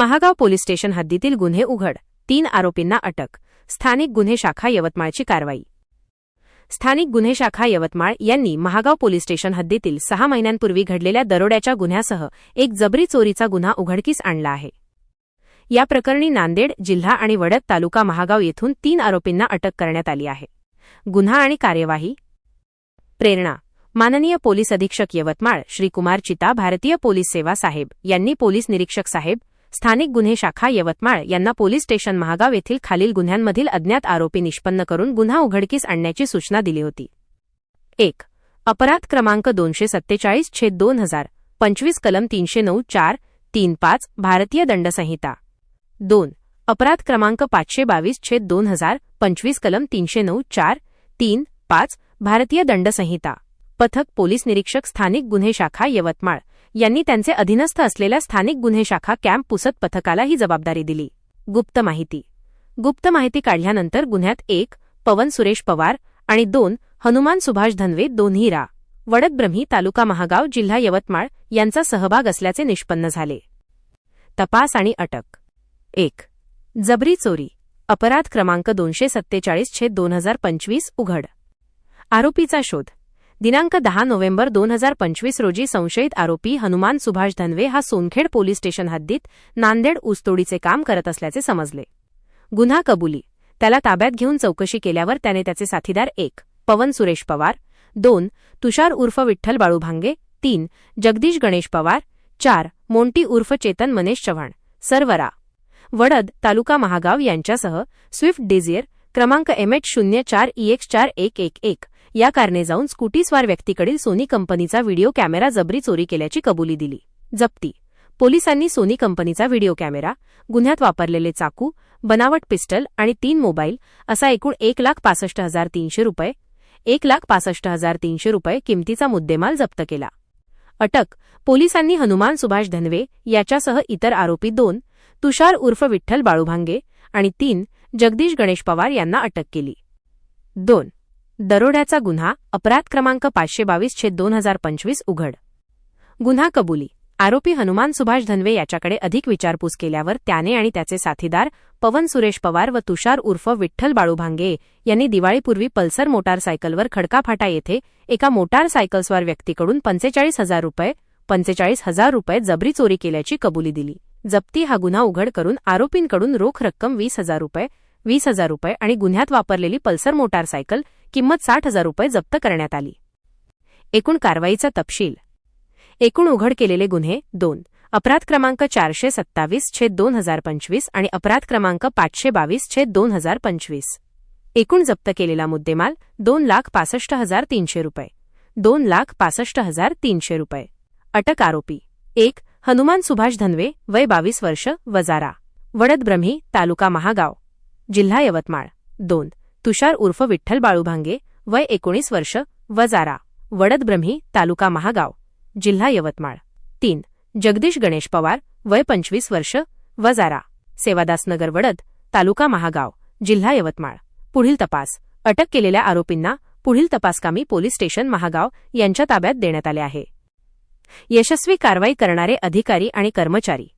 Mahagaon police station हद्दीतील गुन्हे उघड. तीन आरोपींना अटक. स्थानिक गुन्हे शाखा यवतमाळची कारवाई. स्थानिक गुन्हे शाखा यवतमाळ यांनी महागाव पोलीस स्टेशन हद्दीतील सहा महिन्यांपूर्वी घडलेल्या दरोड्याच्या गुन्ह्यासह एक जबरी चोरीचा गुन्हा उघडकीस आणला आहे. या प्रकरणी नांदेड जिल्हा आणि वडद तालुका महागाव येथून तीन आरोपींना अटक करण्यात आली आहे. गुन्हा आणि कार्यवाही. प्रेरणा. माननीय पोलीस अधीक्षक यवतमाळ श्रीकुमार चिता भारतीय पोलीस सेवा साहेब यांनी पोलीस निरीक्षक साहेब स्थानिक गुन्हे शाखा यवतमाळ यांना पोलीस स्टेशन महागाव येथील खालील गुन्ह्यांमधील अज्ञात आरोपी निष्पन्न करून गुन्हा उघडकीस आणण्याची सूचना दिली होती. एक. अपराध क्रमांक दोनशे सत्तेचाळीस छेद दोन हजार पंचवीस कलम तीनशे नऊ चार तीन पाच भारतीय दंडसंहिता. दोन. अपराध क्रमांक पाचशे बावीस छेद दोन हजार पंचवीस कलम तीनशे नऊ चार तीन पाच भारतीय दंडसंहिता. पथक पोलीस निरीक्षक स्थानिक गुन्हे शाखा यवतमाळ यांनी त्यांचे अधीनस्थ असलेल्या स्थानिक गुन्हे शाखा कॅम्प पुसत पथकाला ही जबाबदारी दिली. गुप्त माहिती. गुप्त माहिती काढल्यानंतर गुन्ह्यात एक पवन सुरेश पवार आणि दोन हनुमान सुभाष धनवे दोन्ही रा. वडदब्रम्ही तालुका महागाव जिल्हा यवतमाळ यांचा सहभाग असल्याचे निष्पन्न झाले. तपास आणि अटक. एक. जबरी चोरी. अपराध क्रमांक दोनशे सत्तेचाळीस छेद दोन हजार पंचवीस उघड. आरोपीचा शोध. दिनांक दहा नोव्हेंबर दोन हजार पंचवीस रोजी संशयित आरोपी हनुमान सुभाष धनवे हा सोनखेड पोलीस स्टेशन हद्दीत नांदेड ऊसतोडीचे काम करत असल्याचे समजले. गुन्हा कबुली. त्याला ताब्यात घेऊन चौकशी केल्यावर त्याने त्याचे साथीदार एक पवन सुरेश पवार दोन तुषार उर्फ विठ्ठल बाळू भांगे तीन जगदीश गणेश पवार चार मोंटी उर्फ चेतन मनेश चव्हाण सर्वरा. वडद तालुका महागाव यांच्यासह स्विफ्ट डिझियर क्रमांक एमएच शून्य चार ई एक्स चार एक एक एक. या कारणे जाऊन स्कूटीस्वार व्यक्तीकडील सोनी कंपनीचा व्हिडिओ कॅमेरा जबरी चोरी केल्याची कबुली दिली. जप्ती. पोलिसांनी सोनी कंपनीचा व्हिडिओ कॅमेरा गुन्ह्यात वापरलेले चाकू बनावट पिस्टल आणि तीन मोबाईल असा एकूण एक लाख पासष्ट हजार तीनशे रुपये एक लाख पासष्ट हजार तीनशे रुपये किमतीचा मुद्देमाल जप्त केला. अटक. पोलिसांनी हनुमान सुभाष धनवे याच्यासह इतर आरोपी दोन तुषार उर्फ विठ्ठल बाळूभांगे आणि तीन जगदीश गणेश पवार यांना अटक केली. दोन. दरोड्याचा गुन्हा अपराध क्रमांक पाचशे बावीस छेद दोन हजार पंचवीस उघड. गुन्हा कबुली. आरोपी हनुमान सुभाष धनवे याच्याकडे अधिक विचारपूस केल्यावर त्याने आणि त्याचे साथीदार पवन सुरेश पवार व तुषार उर्फ विठ्ठल बाळूभांगे यांनी दिवाळीपूर्वी पल्सर मोटारसायकलवर खडकाफाटा येथे एका मोटारसायकलस्वार व्यक्तीकडून पंचेचाळीस हजार रुपये पंचेचाळीस हजार रुपये जबरी चोरी केल्याची कबुली दिली. जप्ती हा गुन्हा उघड करून आरोपींकडून रोख रक्कम वीस हजार रुपये वीस हजार रुपये आणि गुन्ह्यात वापरलेली पल्सर मोटारसायकल किंमत साठ हजार रुपये जप्त करण्यात आली. एकूण कारवाईचा तपशील. एकूण उघड केलेले गुन्हे दोन. अपराध क्रमांक चारशे सत्तावीस छेद दोन हजार पंचवीस आणि अपराध क्रमांक पाचशे बावीस छेद दोन हजार पंचवीस. एकूण जप्त केलेला मुद्देमाल दोन लाख पासष्ट हजार तीनशे रुपये. दोन लाख पासष्ट हजार तीनशे रुपये. अटक आरोपी. एक. हनुमान सुभाष धनवे वय बावीस वर्ष वजारा. वडद ब्रह्मी तालुका महागाव. जिल्हा यवतमाळ. दोन. तुषार उर्फ विठ्ठल बाळूभांगे वय एकोणीस वर्ष वजारा वडद ब्रह्मी तालुका महागाव जिल्हा यवतमाळ. तीन. जगदीश गणेश पवार वय पंचवीस वर्ष वजारा सेवादासनगर वडद तालुका महागाव जिल्हा यवतमाळ. पुढील तपास. अटक केलेल्या आरोपींना पुढील तपासकामी पोलीस स्टेशन महागाव यांच्या ताब्यात देण्यात आले आहे. यशस्वी कारवाई करणारे अधिकारी आणि कर्मचारी.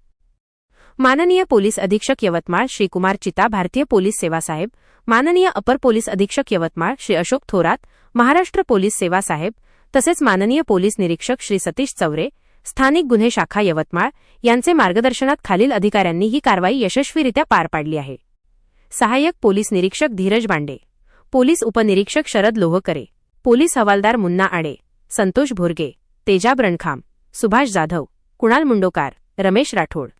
माननीय पोलीस अधीक्षक यवतमाळ श्री कुमार चिता भारतीय पोलीस सेवा साहेब माननीय अपर पोलीस अधीक्षक यवतमाळ श्री अशोक थोरात महाराष्ट्र पोलीस सेवा साहेब तसेच माननीय पोलीस निरीक्षक श्री सतीश चौरे स्थानिक गुन्हे शाखा यवतमाळ यांचे मार्गदर्शनात खालील अधिकाऱ्यांनी ही कारवाई यशस्वीरित्या पार पाडली आहे. सहाय्यक पोलीस निरीक्षक धीरज बांडे पोलीस उपनिरीक्षक शरद लोहकरे पोलीस हवालदार मुन्ना आडे संतोष भोरगे तेजाब ब्रणखाम सुभाष जाधव कुणाल मुंडोकार रमेश राठोड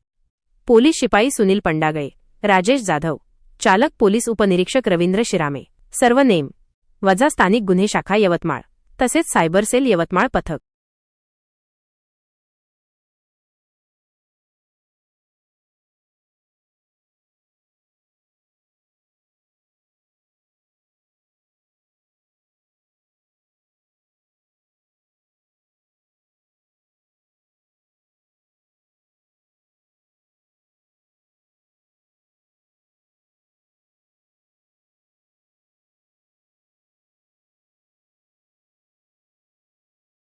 पोलीस शिपाई सुनील पंडागळे राजेश जाधव चालक पोलीस उपनिरीक्षक रवींद्र शिरामे सर्व नेम वजा स्थानिक गुन्हे शाखा यवतमाळ तसेच सायबर सेल यवतमाळ पथक.